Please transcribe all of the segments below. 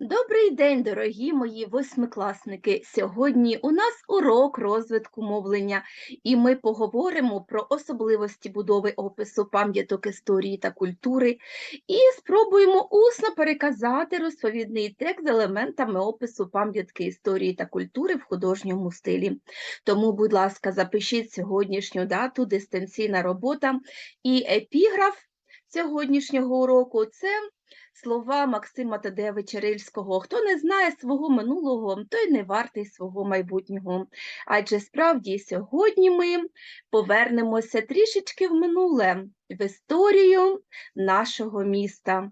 Добрий день, дорогі мої восьмикласники. Сьогодні у нас урок розвитку мовлення, і ми поговоримо про особливості будови опису пам'яток історії та культури і спробуємо усно переказати розповідний текст з елементами опису пам'ятки історії та культури в художньому стилі. Тому, будь ласка, запишіть сьогоднішню дату, дистанційна робота і епіграф сьогоднішнього уроку це слова Максима Тадевича Рильського «Хто не знає свого минулого, той не вартий свого майбутнього». Адже справді сьогодні ми повернемося трішечки в минуле, в історію нашого міста.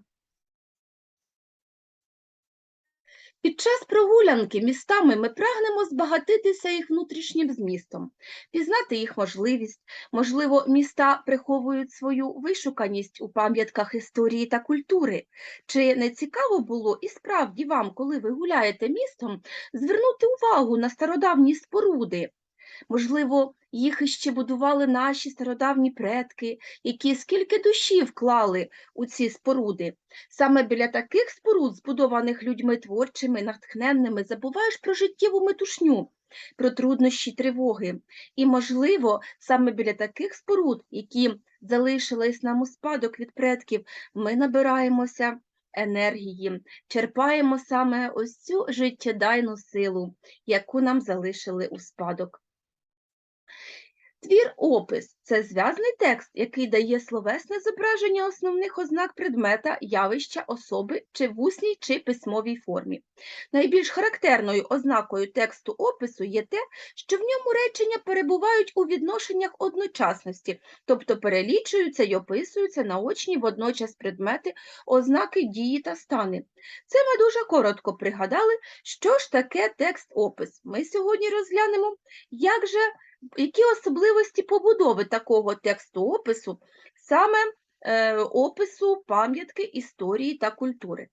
Під час прогулянки містами ми прагнемо збагатитися їх внутрішнім змістом, пізнати їх можливість. Можливо, міста приховують свою вишуканість у пам'ятках історії та культури. Чи не цікаво було і справді вам, коли ви гуляєте містом, звернути увагу на стародавні споруди? Можливо, їх іще будували наші стародавні предки, які скільки душі вклали у ці споруди. Саме біля таких споруд, збудованих людьми творчими, натхненними, забуваєш про життєву метушню, про труднощі тривоги. І, можливо, саме біля таких споруд, які залишились нам у спадок від предків, ми набираємося енергії, черпаємо саме ось цю життєдайну силу, яку нам залишили у спадок. Твір опис це зв'язний текст, який дає словесне зображення основних ознак предмета, явища, особи чи в усній чи письмовій формі. Найбільш характерною ознакою тексту опису є те, що в ньому речення перебувають у відношеннях одночасності, тобто перелічуються й описуються наочні водночас предмети, ознаки дії та стани. Це ми дуже коротко пригадали, що ж таке текст-опис. Ми сьогодні розглянемо, як же які особливості побудови такого тексту опису, саме е, опису пам'ятки історії та культури?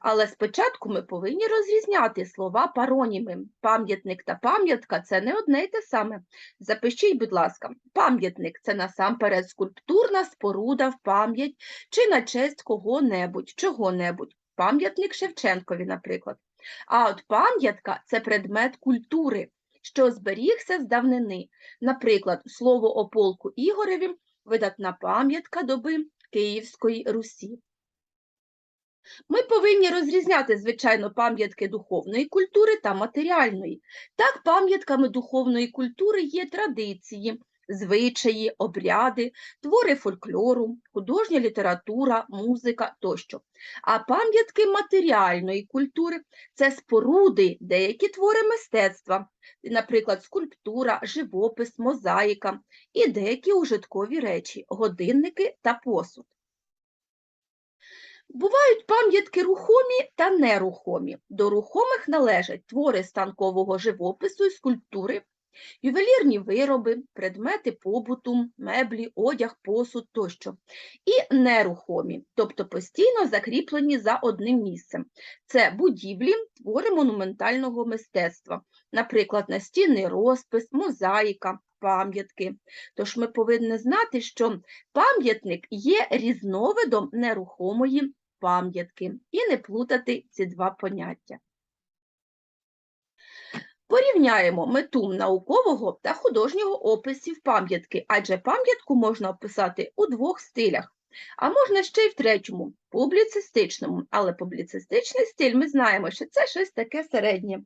Але спочатку ми повинні розрізняти слова пароніми. Пам'ятник та пам'ятка це не одне й те саме. Запишіть, будь ласка, пам'ятник це насамперед скульптурна споруда в пам'ять чи на честь кого-небудь, чого-небудь. Пам'ятник Шевченкові, наприклад. А от пам'ятка це предмет культури, що зберігся з давнини. Наприклад, слово о полку Ігореві видатна пам'ятка доби Київської Русі. Ми повинні розрізняти, звичайно, пам'ятки духовної культури та матеріальної. Так, пам'ятками духовної культури є традиції, звичаї, обряди, твори фольклору, художня література, музика тощо. А пам'ятки матеріальної культури це споруди, деякі твори мистецтва, наприклад, скульптура, живопис, мозаїка і деякі ужиткові речі, годинники та посуд. Бувають пам'ятки рухомі та нерухомі. До рухомих належать твори станкового живопису і скульптури, ювелірні вироби, предмети побуту, меблі, одяг, посуд тощо. І нерухомі, тобто постійно закріплені за одним місцем. Це будівлі, твори монументального мистецтва, наприклад, настінний розпис, мозаїка, пам'ятки. Тож ми повинні знати, що пам'ятник є різновидом нерухомої пам'ятки і не плутати ці два поняття. Порівняємо мету наукового та художнього описів пам'ятки, адже пам'ятку можна описати у двох стилях, а можна ще й в третьому публіцистичному. Але публіцистичний стиль ми знаємо, що це щось таке середнє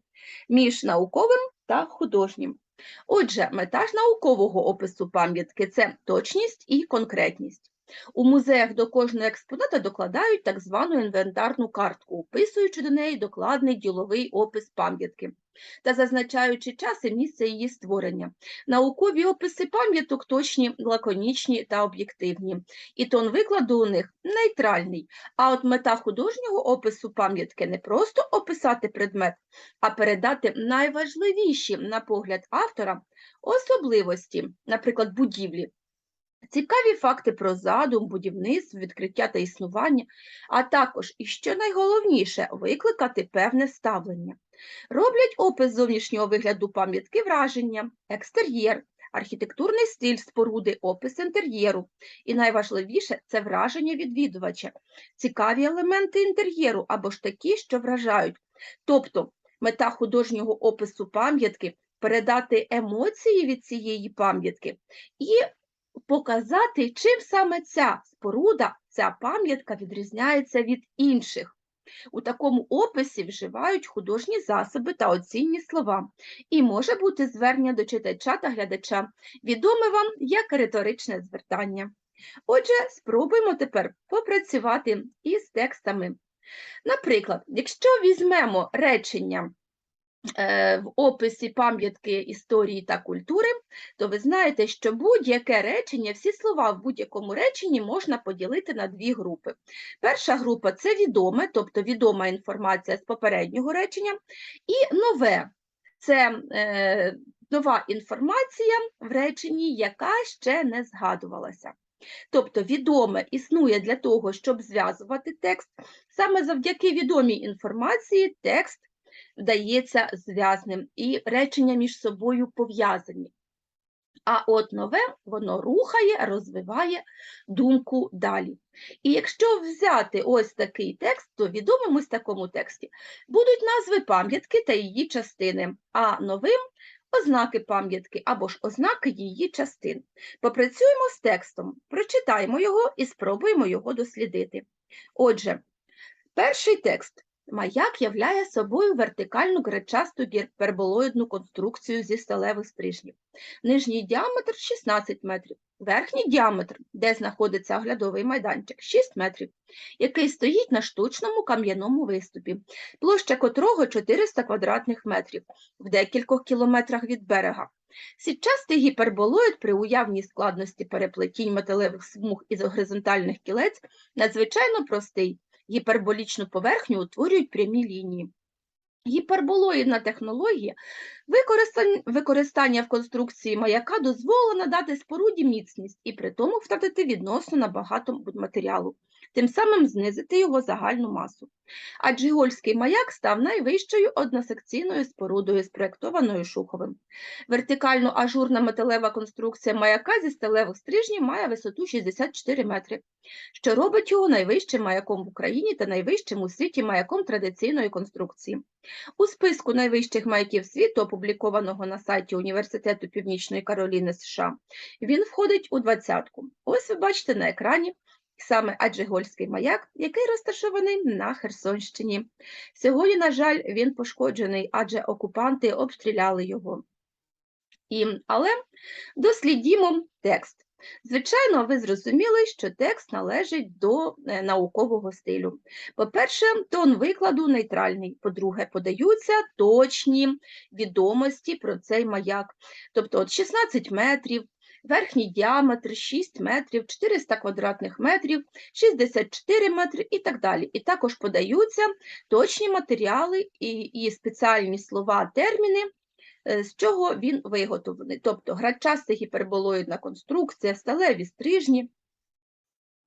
між науковим та художнім. Отже, мета ж наукового опису пам'ятки це точність і конкретність. У музеях до кожного експоната докладають так звану інвентарну картку, вписуючи до неї докладний діловий опис пам'ятки та зазначаючи час і місце її створення. Наукові описи пам'яток точні, лаконічні та об'єктивні, і тон викладу у них нейтральний. А от мета художнього опису пам'ятки не просто описати предмет, а передати найважливіші, на погляд автора, особливості, наприклад, будівлі. Цікаві факти про задум, будівництво, відкриття та існування, а також, і що найголовніше, викликати певне ставлення. Роблять опис зовнішнього вигляду пам'ятки враження, екстер'єр, архітектурний стиль споруди, опис інтер'єру. І найважливіше це враження відвідувача, цікаві елементи інтер'єру або ж такі, що вражають. Тобто мета художнього опису пам'ятки передати емоції від цієї пам'ятки і показати, чим саме ця споруда, ця пам'ятка відрізняється від інших. У такому описі вживають художні засоби та оцінні слова, і може бути звернення до читача та глядача, відоме вам як риторичне звертання. Отже, спробуємо тепер попрацювати із текстами. Наприклад, якщо візьмемо речення в описі пам'ятки історії та культури, то ви знаєте, що будь-яке речення, всі слова в будь-якому реченні можна поділити на дві групи. Перша група це відоме, тобто відома інформація з попереднього речення, і нове це е, нова інформація в реченні, яка ще не згадувалася. Тобто відоме існує для того, щоб зв'язувати текст. Саме завдяки відомій інформації текст вдається зв'язним і речення між собою пов'язані. А от нове воно рухає, розвиває думку далі. І якщо взяти ось такий текст, то відомим ось такому тексті будуть назви пам'ятки та її частини, а новим ознаки пам'ятки або ж ознаки її частин. Попрацюємо з текстом, прочитаємо його і спробуємо його дослідити. Отже, перший текст. Маяк являє собою вертикальну гречасту гіперболоїдну конструкцію зі сталевих стрижнів. Нижній діаметр 16 метрів, верхній діаметр, де знаходиться оглядовий майданчик, 6 метрів, який стоїть на штучному кам'яному виступі, площа котрого 400 квадратних метрів, в декількох кілометрах від берега. Сітчастий гіперболоїд при уявній складності переплетінь металевих смуг із горизонтальних кілець надзвичайно простий. Гіперболічну поверхню утворюють прямі лінії. Гіперболоїдна технологія використання, в конструкції маяка дозволила надати споруді міцність і при тому втратити відносно набагато матеріалу, тим самим знизити його загальну масу. А Джигольський маяк став найвищою односекційною спорудою, спроєктованою Шуховим. Вертикально ажурна металева конструкція маяка зі сталевих стрижнів має висоту 64 метри, що робить його найвищим маяком в Україні та найвищим у світі маяком традиційної конструкції. У списку найвищих маяків світу, опублікованого на сайті Університету Північної Кароліни США, він входить у двадцятку. Ось ви бачите на екрані саме Аджигольський маяк, який розташований на Херсонщині. Сьогодні, на жаль, він пошкоджений, адже окупанти обстріляли його. І, Але дослідімо текст. Звичайно, ви зрозуміли, що текст належить до е, наукового стилю. По-перше, тон викладу нейтральний. По-друге, подаються точні відомості про цей маяк. Тобто от 16 метрів, верхній діаметр 6 метрів, 400 квадратних метрів, 64 метри і так далі. І також подаються точні матеріали і, і спеціальні слова, терміни, е, з чого він виготовлений. Тобто грачаста гіперболоїдна конструкція, сталеві стрижні,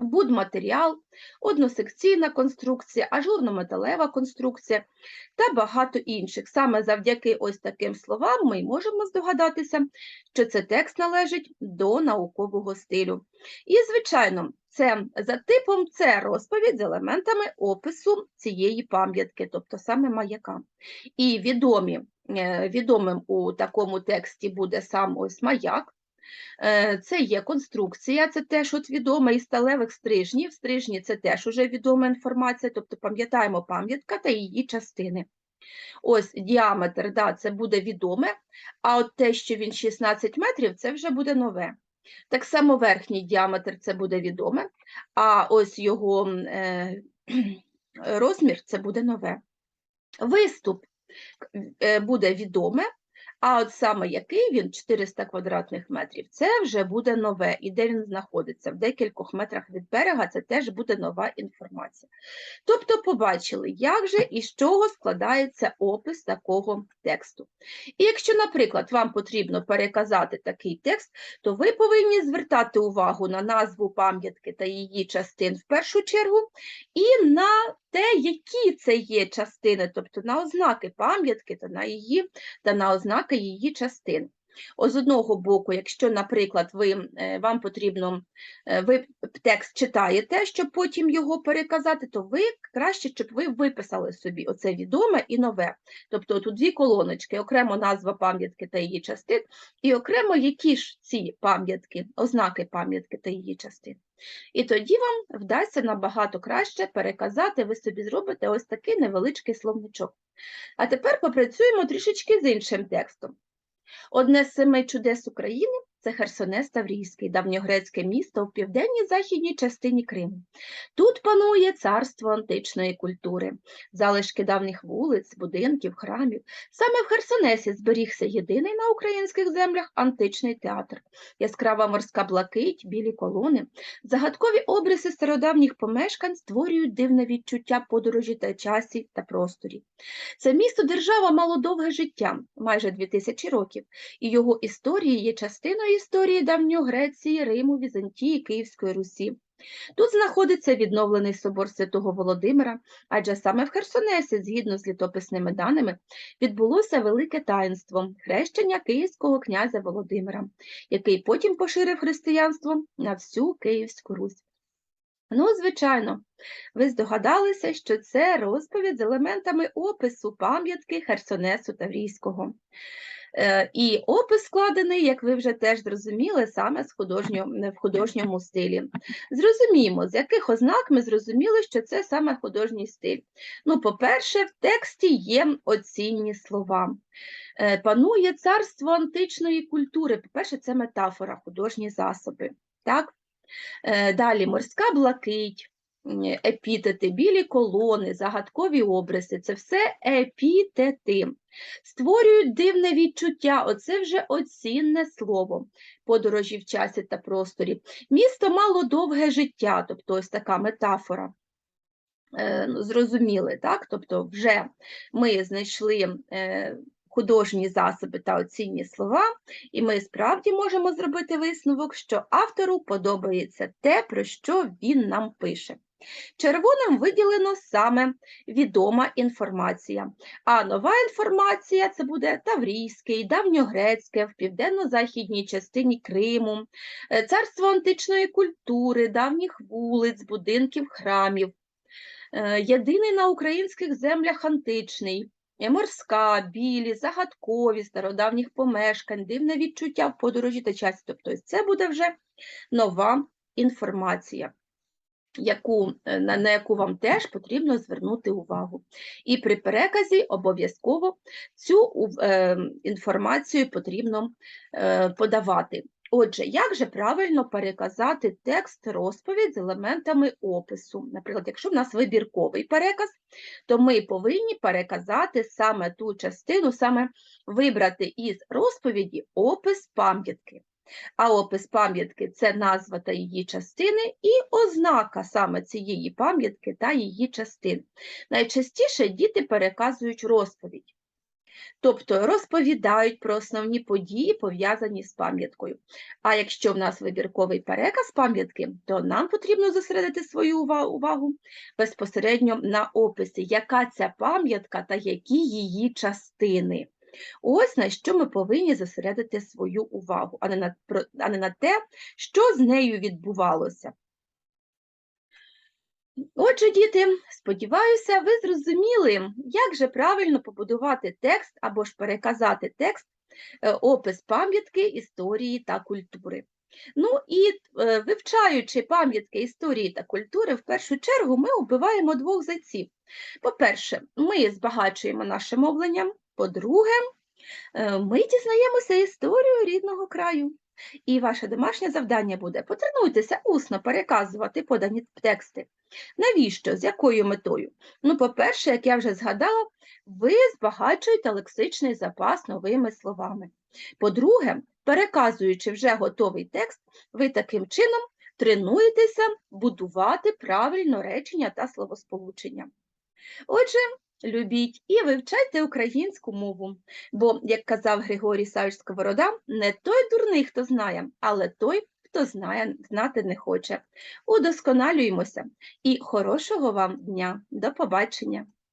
будматеріал, односекційна конструкція, ажурно-металева конструкція та багато інших. Саме завдяки ось таким словам ми можемо здогадатися, що це текст належить до наукового стилю. І, звичайно, це за типом це розповідь з елементами опису цієї пам'ятки, тобто саме маяка. І відомі, е, відомим у такому тексті буде сам ось маяк, це є конструкція, це теж от відома із сталевих стрижнів. Стрижні це теж уже відома інформація, тобто пам'ятаємо пам'ятка та її частини. Ось діаметр, да, це буде відоме, а от те, що він 16 метрів, це вже буде нове. Так само верхній діаметр це буде відоме, а ось його е, розмір це буде нове. Виступ е, буде відоме, а от саме який він 400 квадратних метрів, це вже буде нове. І де він знаходиться? В декількох метрах від берега це теж буде нова інформація. Тобто, побачили, як же і з чого складається опис такого тексту. І якщо, наприклад, вам потрібно переказати такий текст, то ви повинні звертати увагу на назву пам'ятки та її частин в першу чергу, і на те, які це є частини, тобто на ознаки пам'ятки та на її та на ознаки її частин. З одного боку, якщо, наприклад, ви, е, вам потрібно, е, ви текст читаєте, щоб потім його переказати, то ви краще, щоб ви виписали собі оце відоме і нове. Тобто тут дві колоночки, окремо назва пам'ятки та її частин, і окремо які ж ці пам'ятки, ознаки пам'ятки та її частин. І тоді вам вдасться набагато краще переказати, ви собі зробите ось такий невеличкий словничок. А тепер попрацюємо трішечки з іншим текстом. Одне з семи чудес України це Херсонес Таврійський, давньогрецьке місто в південній західній частині Криму. Тут панує царство античної культури, залишки давніх вулиць, будинків, храмів. Саме в Херсонесі зберігся єдиний на українських землях античний театр, яскрава морська блакить, білі колони, загадкові обриси стародавніх помешкань створюють дивне відчуття подорожі та часі та просторі. Це місто держава мало довге життя, майже 2000 років, і його історії є частиною історії давньої Греції, Риму, Візантії, Київської Русі. Тут знаходиться відновлений собор святого Володимира, адже саме в Херсонесі, згідно з літописними даними, відбулося велике таїнство хрещення київського князя Володимира, який потім поширив християнство на всю Київську Русь. Ну, звичайно, ви здогадалися, що це розповідь з елементами опису пам'ятки Херсонесу Таврійського. Е, І опис складений, як ви вже теж зрозуміли, саме з художньо, в художньому стилі. Зрозуміємо, з яких ознак ми зрозуміли, що це саме художній стиль. Ну, по-перше, в тексті є оцінні слова. Е, Панує царство античної культури. По-перше, це метафора, художні засоби. Так? Е, Далі морська блакить, епітети, білі колони, загадкові обриси це все епітети. Створюють дивне відчуття, оце вже оцінне слово, подорожі в часі та просторі. Місто мало довге життя, тобто ось така метафора. Е, ну, Зрозуміли, так? Тобто вже ми знайшли е, художні засоби та оцінні слова, і ми справді можемо зробити висновок, що автору подобається те, про що він нам пише. Червоним виділено саме відома інформація, а нова інформація це буде Таврійський, давньогрецьке, в південно-західній частині Криму, е, царство античної культури, давніх вулиць, будинків, храмів. Е, Єдиний на українських землях античний, морська, білі, загадкові, стародавніх помешкань, дивне відчуття в подорожі та часі. Тобто це буде вже нова інформація, яку, е, на, на яку вам теж потрібно звернути увагу. І при переказі обов'язково цю е, інформацію потрібно е, подавати. Отже, як же правильно переказати текст розповідь з елементами опису? Наприклад, якщо в нас вибірковий переказ, то ми повинні переказати саме ту частину, саме вибрати із розповіді опис пам'ятки. А опис пам'ятки це назва та її частини і ознака саме цієї пам'ятки та її частин. Найчастіше діти переказують розповідь. Тобто розповідають про основні події, пов'язані з пам'яткою. А якщо в нас вибірковий переказ пам'ятки, то нам потрібно зосередити свою увагу безпосередньо на описі, яка ця пам'ятка та які її частини. Ось на що ми повинні зосередити свою увагу, а не на, а не на те, що з нею відбувалося. Отже, діти, сподіваюся, ви зрозуміли, як же правильно побудувати текст або ж переказати текст, е, опис пам'ятки, історії та культури. Ну і е, вивчаючи пам'ятки історії та культури, в першу чергу ми вбиваємо двох зайців. По-перше, ми збагачуємо наше мовлення. По-друге, е, ми дізнаємося історію рідного краю. І ваше домашнє завдання буде потренуйтеся усно переказувати подані тексти. Навіщо? З якою метою? Ну, по-перше, як я вже згадала, ви збагачуєте лексичний запас новими словами. По-друге, переказуючи вже готовий текст, ви таким чином тренуєтеся будувати правильно речення та словосполучення. Отже, любіть і вивчайте українську мову, бо, як казав Григорій Савич Сковорода, не той дурний, хто знає, але той, хто знає, знати не хоче. Удосконалюємося і хорошого вам дня. До побачення!